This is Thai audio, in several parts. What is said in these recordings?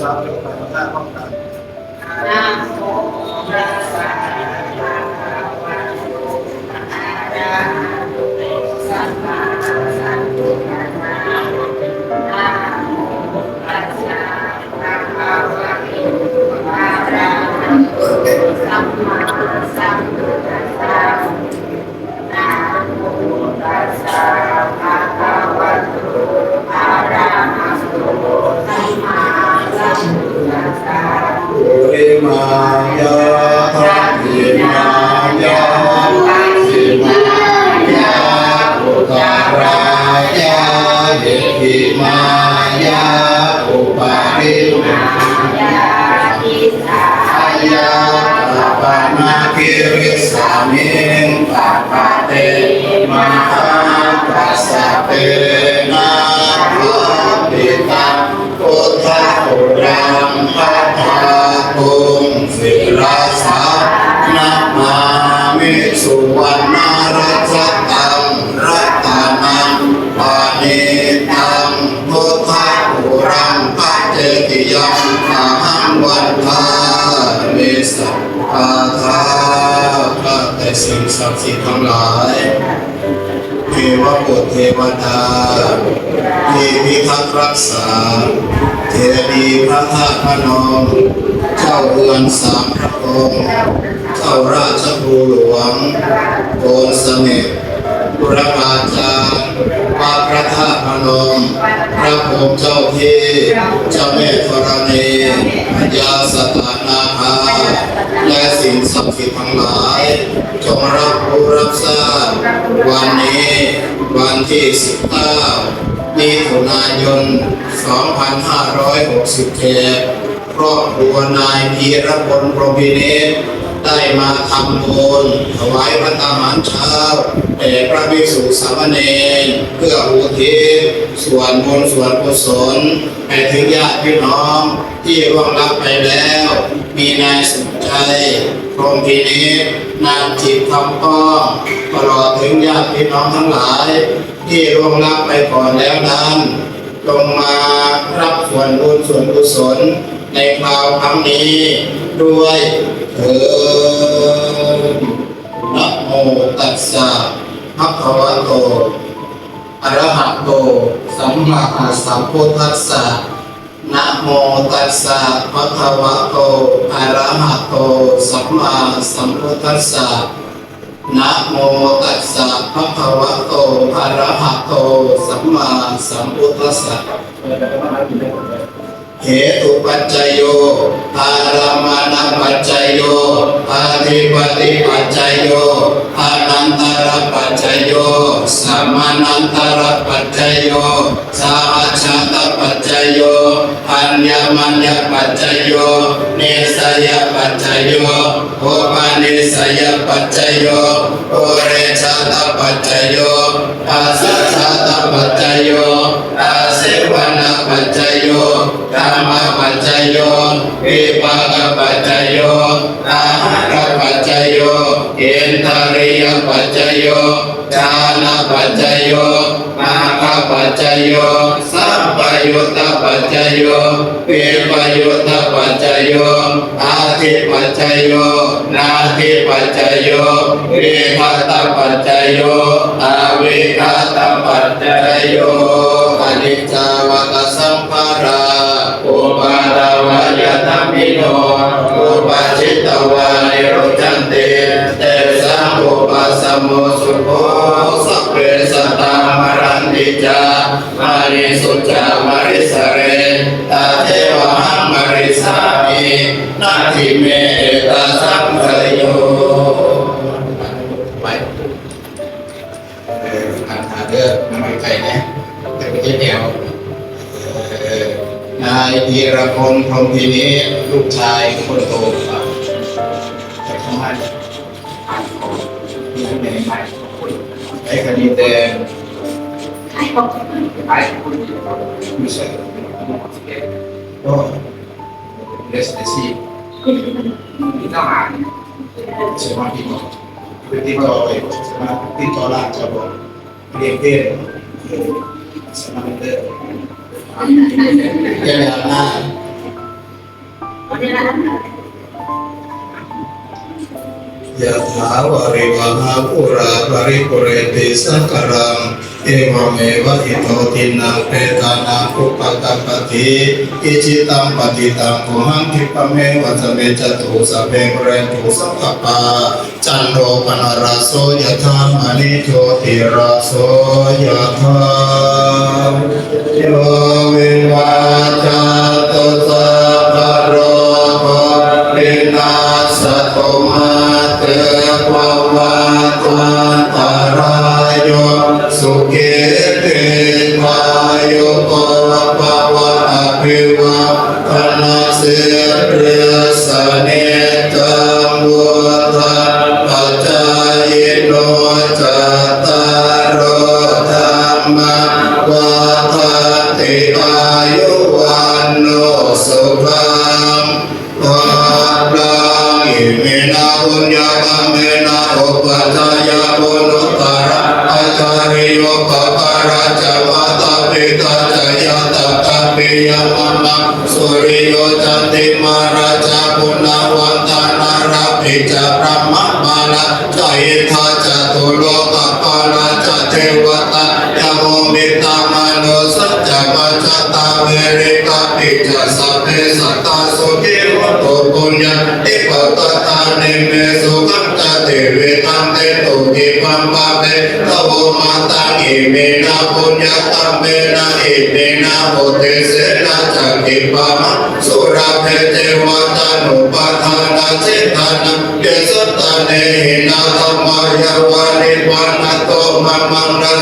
สามจบไปพระธาตุป้องกันนะโมตัสสะ เดหิมายาอุปาริมายาปะปนาคิริสามิงปะปะเตมหาปัสสะเตนะปิตังพุทธะอุรังพัทธาตุงสิรสา ศักดิ์สิทธิ์ทั้งหลายเทวบุตรเทวดาที่พิทักษ์รักษา เทดีพระธาตุพนมเจ้าเรือนสามพระองค์เจ้าราชภูหลวงโกนเสม็ดพระอาจารย์วัดพระธาตุพนมพระภูมิเจ้าที่เจ้าแม่ธรณีพญาสถานาคา และสิ่งศักดิ์สิทธิ์ทั้งหลายจงรับรู้รับทราบวันนี้ วันที่19มิถุนายน 2567ครอบครัวนายพีรพลพรหมพินิจ ได้มาทำบุญถวายพระตาหารเช้าแด่พระภิกษุสามเณรเพื่ออุทิศส่วนบุญส่วนกุศลให้ถึงญาติพี่น้องที่ร่วงรับไปแล้ว มีนายสุขใจพรหมพินิจนางจิตคำป้องตลอดถึงญาติพี่น้องทั้งหลาย ที่ร่วงรับไปก่อนแล้วนั้นจงมารับส่วนบุญส่วนกุศลในคราวครั้งนี้ ด้วยเถิดนะโมตัสสะภะคะวะโตอะระหะโต สัมมาสัมพุทธัสสะนะโมตัสสะภะคะวะโตอะระหะโต สัมมาสัมพุทธัสสะนะโมตัสสะภะคะวะโตอะระหะโต สัมมาสัมพุทธัสสะ เหตุปัจจโยอารามณปัจจโยอาธิปติปัจจโยอานันตรปัจจโยสัมมานันตรปัจจโยสาหัชตปัจจโยอัญญมัญญปัจจโยเนสยปัจจโยโอปานิสยปัจจโยโอเรชาตปัจจโยอาสัชาตปัจจโย เสวนาปัจจโยธรรมปัจจโยวิปากปัจจโยอาหารปัจจโยเอินทริยปัจจโยฌานปัจจโยมาคปัจจโยสัพพยุตตปัจจโยวิปยุตตปัจจโยอาทิปัจจโยนาทิปัจจโยวิภัตตปัจจโยอวิภัตตปัจจโย นิจาวตสัมภาราอุปาทวายธรรมิโนอุปาชิตตวานิรจันติเตสะงอุปสมุสุโภสัพเพสัตตามรันติจามาริสุจามาริสเรตาเทวหัมาริสามีนาทิเมตาสังคโยไปเอออ่นหาเด้อไม่ใคเนี่ย จะคิดเดียวนายธีรพลศ์พรมทีนี้ลูกชายคนโตครับแต่ทำไมมีอะไรใหม่ไอ้คดีแดงไอ้ของไอ้คุไม่ใช่ก็เลสเดซี่ที่ต้องหาใช่ไหมพี่บอกคือที่ต่อไปใช่ไหมที่ต่อลากจะบอกเรียนเพื่อ Kendaraan. Ya wari waha pura pari purete sakarang Ewameva ito tinang petana kupatapati Icitam patitam kuhang kipameva sabe jatuh sabe merentu sakapa Cando panaraso yata manito tiraso yata Sane. America teacher सबने सत्ता सोचे हो तो पुण्य टिपता ने में सुगंध देवे तंदे तो के पंपा में तब माता के मेरा पुण्य तब मेरा ए मेरा होते से ना चके पामा सोरा भेजे माता नो पाधाना से धाना के सत्ता ने हिना तमाया वाले पाना तो मन मन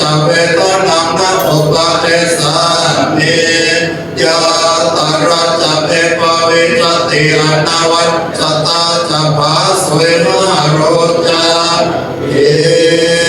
จเวทนังอุปาเทสานิยาตาราจเอปวิจติอนาวัตตาจภาสเวหาโรจาเอ